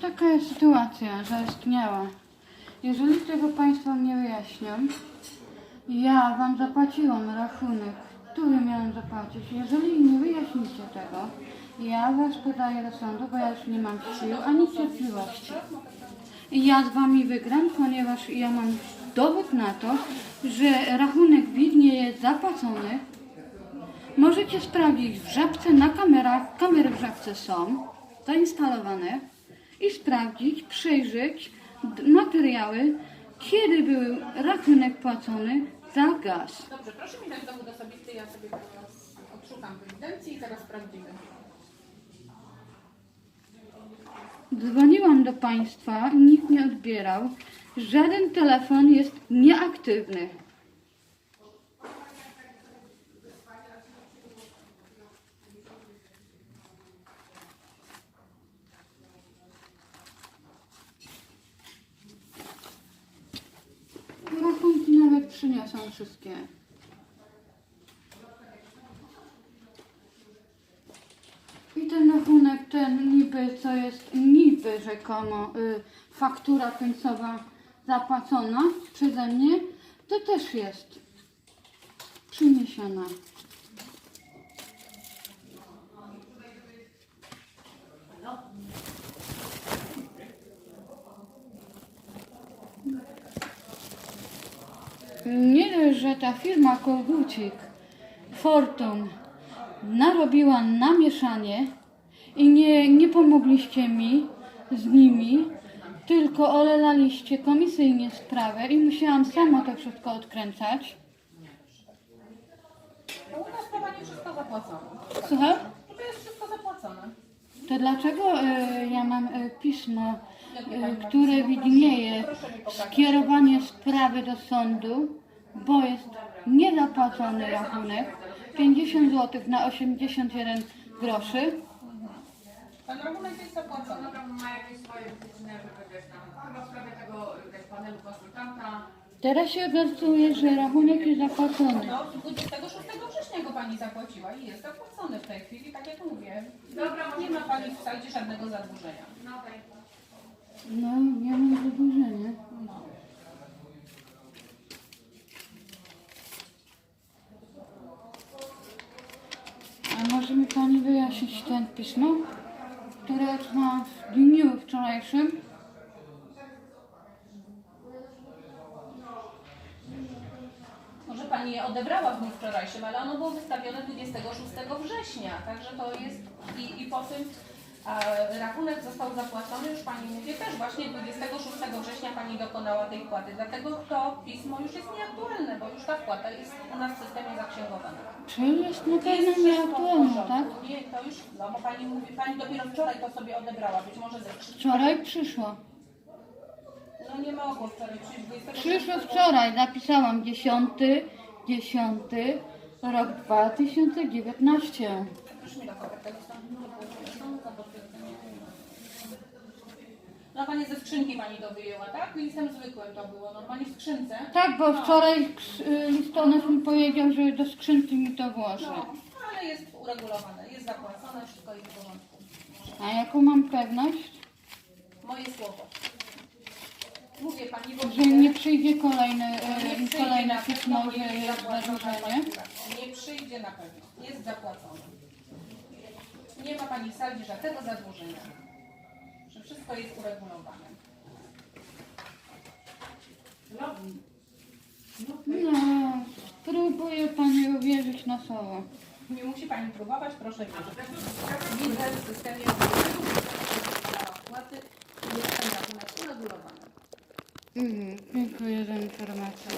taka jest sytuacja zaistniała. Jeżeli tego Państwo nie wyjaśnią, ja Wam zapłaciłam rachunek, który miałam zapłacić. Jeżeli nie wyjaśnicie tego, ja Was podaję do sądu, bo ja już nie mam sił ani cierpliwości. Ja z Wami wygram, ponieważ ja mam dowód na to, że rachunek widnie jest zapłacony. Możecie sprawdzić w żabce na kamerach, kamery w żabce są zainstalowane i sprawdzić, przejrzeć materiały, kiedy był rachunek płacony za gaz. Dobrze, proszę mi dać dowód osobisty, ja sobie teraz odszukam w ewidencji i zaraz sprawdzimy. Dzwoniłam do Państwa, nikt nie odbierał. Żaden telefon jest nieaktywny. Przyniosą wszystkie. I ten rachunek, ten niby, co jest niby rzekomo y, faktura końcowa zapłacona przeze mnie, to też jest przyniesiona. Nie dość, że ta firma Kogucik Fortun narobiła namieszanie i nie, nie pomogliście mi z nimi, tylko olelaliście komisyjnie sprawę i musiałam sama to wszystko odkręcać. U nas to Pani wszystko zapłacone. Słucham? To jest wszystko zapłacone. To dlaczego e, ja mam e, pismo, e, które widnieje skierowanie sprawy do sądu, bo jest niezapłacony rachunek 50 zł na 81 groszy. Ten rachunek jest zapłacony. Ma jakieś swoje wytyczne, żeby wiesz tam, chyba w sprawie tego wiesz, panelu konsultanta. Teraz się okazuje, że rachunek jest zapłacony. No, 26 września go Pani zapłaciła i jest zapłacony w tej chwili, tak jak mówię. Dobra, Nie ma Pani w saldzie żadnego zadłużenia. No ja mam zadłużenie. No. A może mi Pani wyjaśnić ten pismo, które otrzymałam w dniu wczorajszym? Może Pani je odebrała w dniu wczorajszym, ale ono było wystawione 26 września, także to jest i, i po tym a, rachunek został zapłacony, już Pani mówię też właśnie 26 września Pani dokonała tej wpłaty, dlatego to pismo już jest nieaktualne, bo już ta wpłata jest u nas w systemie. Czyli jest na Jest pewno wszystko w tak? porządku. Nie, to już, no bo Pani mówi, Pani dopiero wczoraj to sobie odebrała, być może ze trzy. Wczoraj przyszło. No nie mogło wczoraj przyjść 26 Przyszło wczoraj, napisałam 10, 10, rok 2019. Proszę mi na kopertę wystąpić. za potwierdzenie. No Pani ze skrzynki Pani to wyjęła, tak? Listem zwykłym to było, normalnie w skrzynce. Tak, bo wczoraj ks- y, listonosz mi powiedział, że do skrzynki mi to włoży. No, ale jest uregulowane, jest zapłacone, wszystko jest w porządku. A jaką mam pewność, Moje słowo. Mówię Pani, bo że nie przyjdzie kolejne, nie y, kolejne pismo, że jest zadłużenie? Nie przyjdzie na pewno, jest zapłacone. Nie ma Pani w saldzie żadnego zadłużenia. Że wszystko jest uregulowane. No, spróbuję Pani uwierzyć na słowo. Nie musi Pani próbować, proszę wierzyć. Widzę w systemie wpłaty jest ten rachunek uregulowany. Mhm, dziękuję za informację.